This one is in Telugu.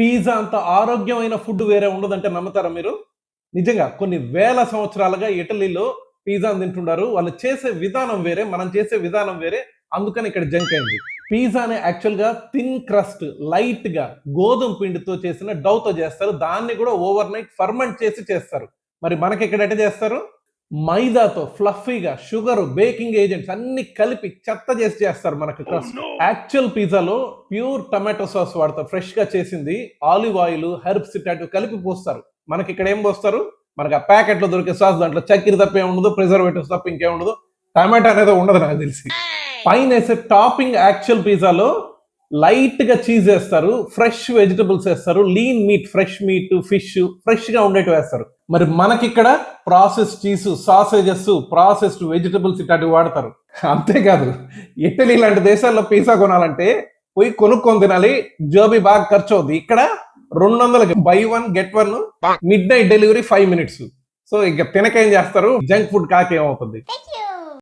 పిజ్జా అంత ఆరోగ్యమైన ఫుడ్ వేరే ఉండదంటే నమ్ముతారా మీరు? నిజంగా కొన్ని వేల సంవత్సరాలుగా ఇటలీలో పిజ్జా తింటుండారు. వాళ్ళు చేసే విధానం వేరే మనం చేసే విధానం వేరే. అందుకని ఇక్కడ జంక్ అయింది. పిజ్జా యాక్చువల్గా థిన్ క్రస్ట్ లైట్గా గోధుమ పిండితో చేసిన డౌతో చేస్తారు. దాన్ని కూడా ఓవర్ నైట్ ఫర్మెంట్ చేసి చేస్తారు. మరి మనకి ఇక్కడ ఎట్ట చేస్తారు? మైదాతో ఫ్లఫీగా షుగర్ బేకింగ్ ఏజెంట్స్ అన్ని కలిపి చెత్త చేసి చేస్తారు మనకు క్రస్ట్ యాక్చువల్ పిజ్జాలో ప్యూర్ టమాటో సాస్ వాడతారు ఫ్రెష్గా చేసింది. ఆలివ్ ఆయిల్ హెర్బ్స్ ఇట్లాంటివి కలిపి పోస్తారు. మనకి ఇక్కడ ఏం పోస్తారు? మనకి ఆ ప్యాకెట్లో దొరికే సాస్ దాంట్లో చక్కెర తప్ప ఉండదు ప్రిజర్వేటివ్స్ తప్ప ఇంకేం ఉండదు. టమాటా అనేది ఉండదు నాకు తెలిసి. పైన వేసే టాపింగ్ యాక్చువల్ పిజ్జాలో లైట్గా చీజ్ వేస్తారు ఫ్రెష్ వెజిటబుల్స్ వేస్తారు lean meat fresh meat fish ఫ్రెష్గా ఉండేటివి వేస్తారు. మరి మనకి ఇక్కడ process cheese sausages processed vegetables ఇట్లాంటివి వాడతారు. అంతేకాదు ఇటలీ లాంటి దేశాల్లో పిజ్జా కొనాలంటే పోయి కొనుక్కొని తినాలి జోబీ బాగా ఖర్చు అవుతుంది ఇక్కడ రెండు వందలకి buy one get one midnight delivery five minutes so ఇక తినకేం చేస్తారు? Junk food కాకేమవుతుంది